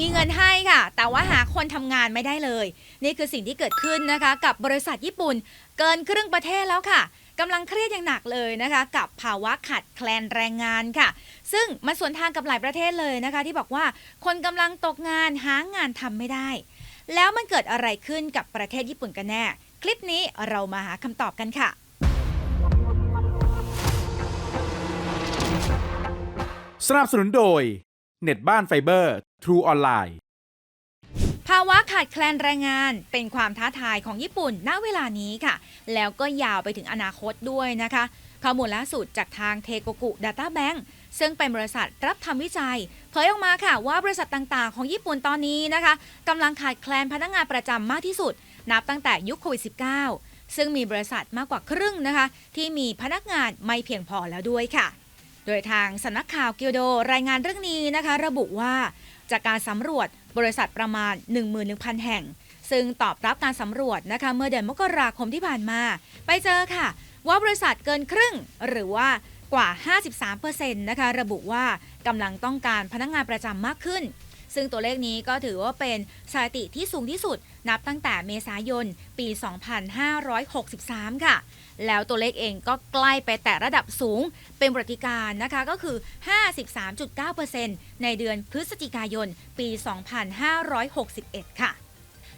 มีเงินให้ค่ะ แต่ว่าหาคนทำงานไม่ได้เลย นี่คือสิ่งที่เกิดขึ้นนะคะ กับบริษัทญี่ปุ่น เกินครึ่งประเทศแล้วค่ะกำลังเครียดอย่างหนักเลยนะคะ กับภาวะขาดแคลนแรงงานค่ะ ซึ่งมันสวนทางกับหลายประเทศเลยนะคะ ที่บอกว่าคนกำลังตกงานหางานทำไม่ได้ แล้วมันเกิดอะไรขึ้นกับประเทศญี่ปุ่นกันแน่ คลิปนี้เรามาหาคำตอบกันค่ะ สนับสนุนโดย เน็ตบ้านไฟเบอร์ True ออนไลน์ภาวะขาดแคลนแรงงานเป็นความท้าทายของญี่ปุ่นณเวลานี้ค่ะ แล้วก็ยาวไปถึงอนาคตด้วยนะคะ ข้อมูลล่าสุดจากทางเทโกกุดัตต้าแบงก์ซึ่งเป็นบริษัทรับทำวิจัย เผยออกมาค่ะว่าบริษัทต่างๆ ของญี่ปุ่นตอนนี้นะคะกำลังขาดแคลนพนักงานประจำมากที่สุด นับตั้งแต่ยุคโควิด -19 ซึ่งมีบริษัทมากกว่าครึ่งนะคะ ที่มีพนักงานไม่เพียงพอแล้วด้วยค่ะ โดยทางสำนักข่าวเกียวโดรายงานเรื่องนี้นะคะ ระบุว่า จากการสำรวจบริษัทประมาณ 11,000 แห่ง ซึ่งตอบรับการสำรวจนะคะเมื่อเดือนมกราคมที่ผ่านมา ไปเจอค่ะ ว่าบริษัทเกินครึ่งหรือว่ากว่า 53%นะคะระบุว่ากำลังต้องการพนักงานประจำมากขึ้น ซึ่งตัวเลขนี้ก็ถือว่าเป็นสถิติที่สูงที่สุด นับตั้งแต่เมษายน ปี 2563 ค่ะ แล้วตัวเลขเองก็ใกล้ไปแต่ระดับสูงเป็นปรติการนะคะก็คือ 53.9%ในเดือนพฤศจิกายน ปี 2561 ค่ะ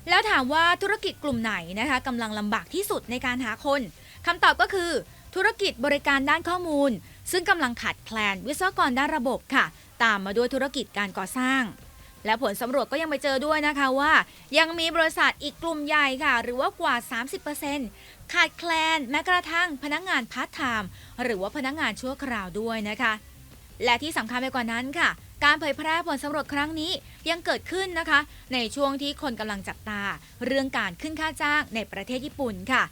แล้วถามว่าธุรกิจกลุ่มไหนนะคะกำลังลำบากที่สุดในการหาคนคำตอบก็คือ ธุรกิจบริการด้านข้อมูล ซึ่งกำลังขาดแคลนวิศวกรด้านระบบค่ะ ตามมาด้วยธุรกิจการก่อสร้าง และผลสำรวจก็ยังไปเจอด้วยนะคะว่า ยังมีบริษัทอีกกลุ่มใหญ่ค่ะ หรือว่ากว่า 30%ขาดแคลนแม้กระทั่งพนักงานพาร์ทไทม์หรือว่าพนักงานชั่วคราวด้วยนะคะ และที่สำคัญไปกว่านั้นค่ะ การเผยแพร่ผลสำรวจครั้งนี้ยังเกิดขึ้นนะคะ ในช่วงที่คนกำลังจับตา เรื่องการขึ้นค่าจ้างในประเทศญี่ปุ่นค่ะ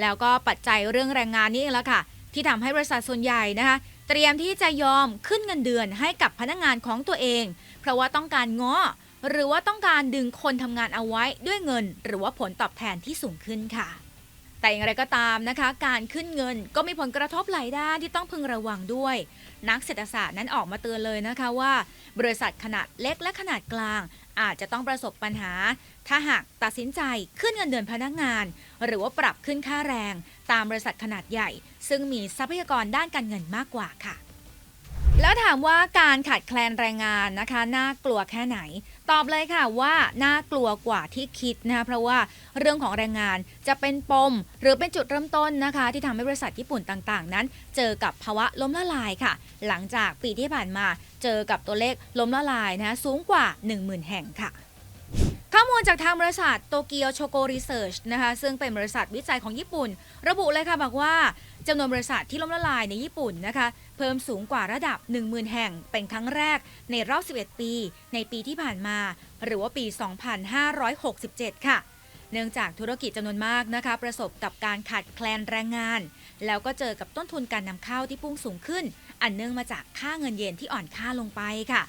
แล้วก็ปัจจัยเรื่องแรงงานนี่เองละค่ะ ที่ทำให้บริษัทส่วนใหญ่นะคะ เตรียมที่จะยอมขึ้นเงินเดือนให้กับพนักงานของตัวเอง เพราะว่าต้องการง้อหรือว่าต้องการดึงคนทำงานเอาไว้ด้วยเงิน หรือว่าผลตอบแทนที่สูงขึ้นค่ะ แต่อย่างไรก็ตามนะคะ การขึ้นเงินก็มีผลกระทบหลายด้านที่ต้องพึงระวังด้วย นักเศรษฐศาสตร์นั้นออกมาเตือนเลยนะคะว่า บริษัทขนาดเล็กและขนาดกลาง อาจจะต้องประสบปัญหา ถ้าหากตัดสินใจขึ้นเงินเดือนพนักงาน หรือว่าปรับขึ้นค่าแรง ตามบริษัทขนาดใหญ่ ซึ่งมีทรัพยากรด้านการเงินมากกว่าค่ะ แล้วถามว่าการขาดแคลนแรงงานนะคะน่ากลัวแค่ไหน ตอบเลยค่ะว่าน่ากลัวกว่าที่คิดนะคะเพราะว่าเรื่องของแรงงานจะเป็นปม หรือเป็นจุดเริ่มต้นนะคะ ที่ทำให้บริษัทญี่ปุ่นต่างๆ นั้น เจอกับภาวะล้มละลายค่ะ หลังจากปีที่ผ่านมาเจอกับตัวเลขล้มละลายนะะสูงกว่า 10,000 แห่งค่ะ ข้อมูลจากทางบริษัทโตเกียวโชโกรีเสิร์ชนะคะซึ่งเป็นบริษัทวิจัยของญี่ปุ่น ระบุเลยค่ะบอกว่าจำนวนบริษัทที่ล้มละลายในญี่ปุ่นนะคะเพิ่มสูงกว่าระดับ 10,000 แห่ง เป็นครั้งแรกในรอบ 11 ปี ในปีที่ผ่านมา หรือว่าปี 2567 ค่ะ เนื่องจากธุรกิจจำนวนมากนะคะประสบกับการขาดแคลนแรงงาน แล้วก็เจอกับต้นทุนการนำเข้าที่พุ่งสูงขึ้น อันเนื่องมาจากค่าเงินเยนที่อ่อนค่าลงไปค่ะ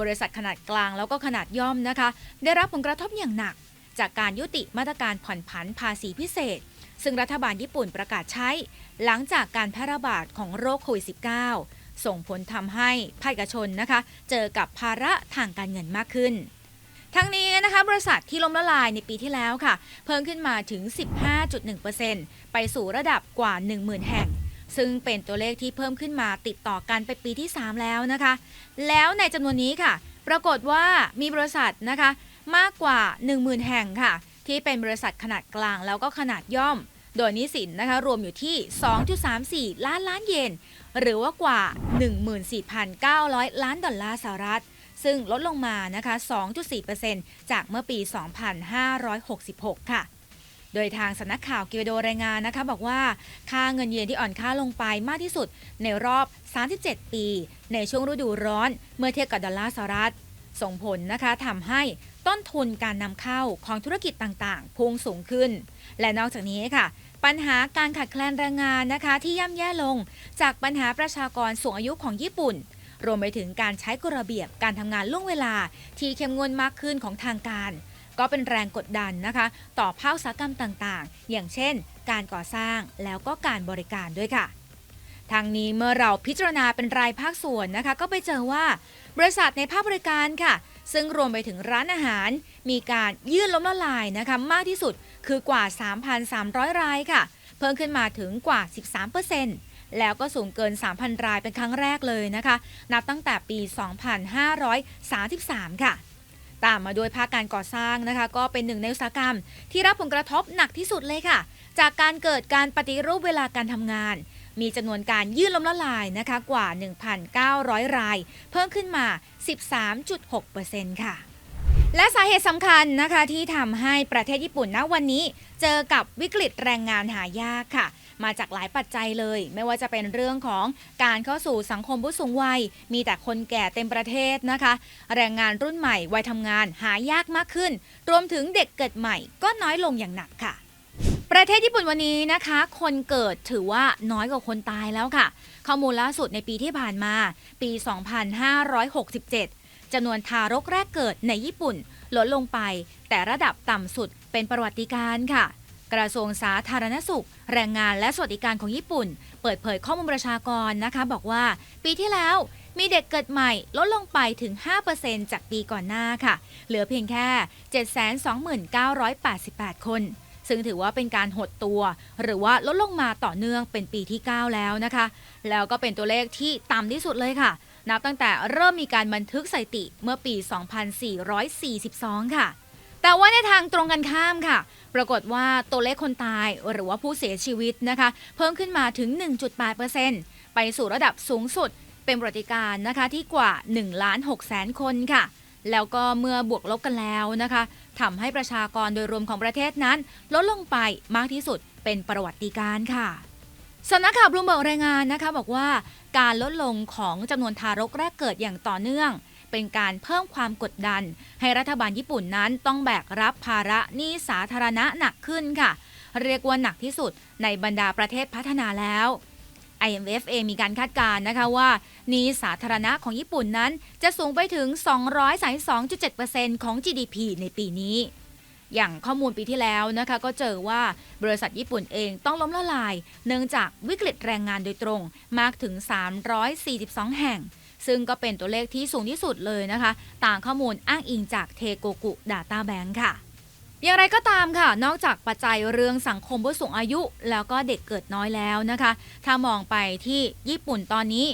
บริษัทขนาดกลางแล้วก็ขนาดย่อมนะคะ ได้รับผลกระทบอย่างหนัก จากการยุติมาตรการผ่อนผันภาษีพิเศษ ซึ่งรัฐบาลญี่ปุ่นประกาศใช้ หลังจากการแพร่ระบาดของโรคโควิด -19 ส่งผลทำให้ภาคเอกชนนะคะ เจอกับภาระทางการเงินมากขึ้นทั้งนี้นะคะบริษัทที่ล้มละลายในปีที่แล้วค่ะ เพิ่มขึ้นมาถึง 15.1%ไปสู่ระดับกว่า 10,000 แห่ง ซึ่งเป็นตัวเลขที่เพิ่มขึ้นมาติดต่อกันไปปีที่ 3 แล้วนะคะ แล้วในจำนวนนี้ค่ะ ปรากฏว่ามีบริษัทนะคะมากกว่า 10,000 แห่งค่ะ ที่เป็นบริษัทขนาดกลางแล้วก็ขนาดย่อม โดยนิสินนะคะรวมอยู่ที่ 2.34 ล้านล้านเยนหรือว่ากว่า 14,900 ล้านดอลลาร์สหรัฐ ซึ่งลดลงมานะคะ 2.4%จากเมื่อปี 2566 ค่ะ โดยทางสำนักข่าวเกียวโดรายงานนะคะบอกว่าค่าเงินเยนที่อ่อนค่าลงไปมากที่สุดในรอบ 37 ปี ในช่วงฤดูร้อน เมื่อเทียบกับดอลลาร์สหรัฐ ส่งผลนะคะทำให้ต้นทุนการนำเข้าของธุรกิจต่างๆ พุ่งสูงขึ้น และนอกจากนี้ค่ะ ปัญหาการขาดแคลนแรงงานนะคะที่ย่ำแย่ลง จากปัญหาประชากรสูงอายุของญี่ปุ่นรวมไปถึงการใช้กฎระเบียบการทำงานล่วงเวลาที่เข้มงวดมากขึ้นของทางการ ก็เป็นแรงกดดันนะคะ ต่อภาคอุตสาหกรรมต่างๆ อย่างเช่น การก่อสร้างแล้วก็การบริการด้วยค่ะทางนี้เมื่อเราพิจารณาเป็นรายภาคส่วนนะคะ ก็ไปเจอว่าบริษัทในภาคบริการค่ะ ซึ่งรวมไปถึงร้านอาหาร มีการยื่นล้มละลายนะคะมากที่สุดคือกว่า 3,300 รายค่ะ เพิ่มขึ้นมาถึงกว่า 13%แล้วก็สูงเกิน 3,000 รายเป็นครั้งแรกเลยนะคะ นับตั้งแต่ปี 2533 ค่ะ ตามมาด้วยภาคการก่อสร้างนะคะ ก็เป็นหนึ่งในอุตสาหกรรม ที่รับผลกระทบหนักที่สุดเลยค่ะ จากการเกิดการปฏิรูปเวลาการทำงาน มีจำนวนการยื่นล้มละลายนะคะกว่า 1,900 ราย เพิ่มขึ้นมา 13.6%ค่ะ และสาเหตุสำคัญนะคะที่ทำให้ประเทศญี่ปุ่นณวันนี้ เจอกับวิกฤตแรงงานหายากค่ะ มาจากหลายปัจจัยเลย ไม่ว่าจะเป็นเรื่องของการเข้าสู่สังคมผู้สูงวัย มีแต่คนแก่เต็มประเทศนะคะ แรงงานรุ่นใหม่วัยทำงานหายากมากขึ้น รวมถึงเด็กเกิดใหม่ก็น้อยลงอย่างหนักค่ะ ประเทศญี่ปุ่นวันนี้นะคะ คนเกิดถือว่าน้อยกว่าคนตายแล้วค่ะ ข้อมูลล่าสุดในปีที่ผ่านมา ปี 2567 จำนวนทารกแรกเกิดในญี่ปุ่นลดลงไป แต่ระดับต่ำสุดเป็นประวัติการ์ค่ะ กระทรวงสาธารณสุข แรงงานและสวัสดิการของญี่ปุ่น เปิดเผยข้อมูลประชากรนะคะ บอกว่าปีที่แล้วมีเด็กเกิดใหม่ลดลงไปถึง 5%จากปีก่อนหน้าค่ะ เหลือเพียงแค่ 729,88 คน ซึ่งถือว่าเป็นการหดตัว หรือว่าลดลงมาต่อเนื่องเป็นปีที่ 9 แล้วนะคะ แล้วก็เป็นตัวเลขที่ต่ำที่สุดเลยค่ะ นับตั้งแต่เริ่มมีการบันทึกสถิติเมื่อปี 2442 ค่ะ แต่ว่าในทางตรงกันข้ามค่ะ ปรากฏว่าตัวเลขคนตายหรือว่าผู้เสียชีวิตนะคะ เพิ่มขึ้นมาถึง 1.8%ไปสู่ระดับสูงสุดเป็นประวัติการ์นะคะที่กว่า1ล้าน6แสนคนค่ะ แล้วก็เมื่อบวกลบกันแล้วนะคะทำให้ประชากรโดยรวมของประเทศนั้น ลดลงไปมากที่สุดเป็นประวัติการ์ค่ะ สำนักข่าวบลูมเบิร์กรายงานนะคะบอกว่าการลดลงของจำนวนทารกแรกเกิดอย่างต่อเนื่อง เป็นการเพิ่มความกดดัน ให้รัฐบาลญี่ปุ่นนั้นต้องแบกรับภาระหนี้สาธารณะหนักขึ้นค่ะ เรียกว่าหนักที่สุดในบรรดาประเทศพัฒนาแล้ว IMF เองมีการคาดการณ์นะคะว่าหนี้สาธารณะของญี่ปุ่นนั้นจะสูงไปถึง 232.7%ของ GDP ในปีนี้ อย่างข้อมูลปีที่แล้วนะคะก็เจอว่าบริษัทญี่ปุ่นเองต้องล้มละลาย เนื่องจากวิกฤตแรงงานโดยตรงมากถึง 342 แห่ง ซึ่งก็เป็นตัวเลขที่สูงที่สุดเลยนะคะตามข้อมูลอ้างอิงจากเทโกกุดาต้าแบงค์ค่ะอย่างไรก็ตามค่ะ นอกจากปัจจัยเรื่องสังคมผู้สูงอายุ แล้วก็เด็กเกิดน้อยแล้วนะคะ ถ้ามองไปที่ญี่ปุ่นตอนนี้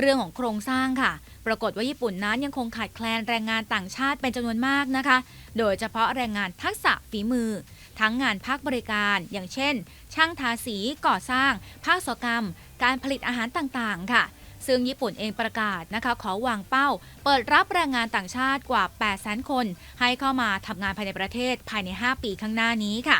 เรื่องของโครงสร้างค่ะ ปรากฏว่าญี่ปุ่นนั้นยังคงขาดแคลนแรงงานต่างชาติเป็นจำนวนมากนะคะ โดยเฉพาะแรงงานทักษะฝีมือ ทั้งงานภาคบริการ อย่างเช่น ช่างทาสีก่อสร้าง ภาคสกรรม การผลิตอาหารต่างๆ ค่ะซึ่งญี่ปุ่นเองประกาศนะคะ ขอวางเป้า เปิดรับแรงงานต่างชาติกว่า 800,000 คน ให้เข้ามาทำงานภายในประเทศภายใน 5 ปีข้างหน้านี้ค่ะ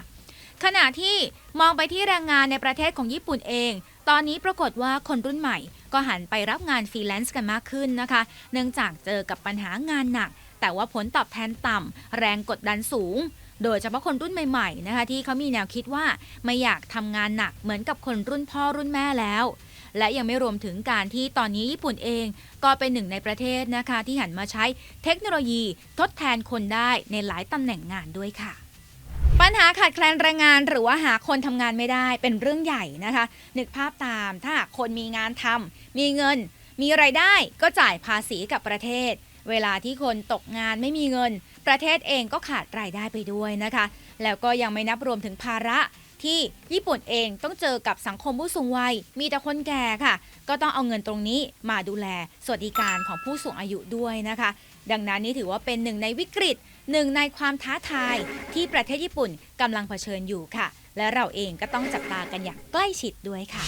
ขณะที่มองไปที่แรงงานในประเทศของญี่ปุ่นเอง ตอนนี้ปรากฏว่าคนรุ่นใหม่ก็หันไปรับงานฟรีแลนซ์กันมากขึ้นนะคะ เนื่องจากเจอกับปัญหางานหนัก แต่ว่าผลตอบแทนต่ำ แรงกดดันสูง โดยเฉพาะคนรุ่นใหม่ๆนะคะที่เขามีแนวคิดว่าไม่อยากทำงานหนักเหมือนกับคนรุ่นพ่อรุ่นแม่แล้ว และยังไม่รวมถึงการที่ตอนนี้ญี่ปุ่นเอง ก็เป็นหนึ่งในประเทศนะคะที่หันมาใช้เทคโนโลยีทดแทนคนได้ในหลายตำแหน่งงานด้วยค่ะ ปัญหาขาดแคลนแรงงานหรือว่าหาคนทำงานไม่ได้เป็นเรื่องใหญ่นะคะ นึกภาพตามถ้าหากคนมีงานทำมีเงิน มีไรายได้ก็จ่ายภาษีกับประเทศ เวลาที่คนตกงานไม่มีเงิน ประเทศเองก็ขาดรายได้ไปด้วยนะคะ แล้วก็ยังไม่นับรวมถึงภาระ ที่ญี่ปุ่นเองต้องเจอกับสังคมผู้สูงวัย มีแต่คนแก่ค่ะ ก็ต้องเอาเงินตรงนี้มาดูแลสวัสดิการของผู้สูงอายุด้วยนะคะ ดังนั้นนี่ถือว่าเป็นหนึ่งในวิกฤตหนึ่งในความท้าทายที่ประเทศญี่ปุ่นกำลังเผชิญอยู่ค่ะ และเราเองก็ต้องจับตากันอย่างใกล้ชิดด้วยค่ะ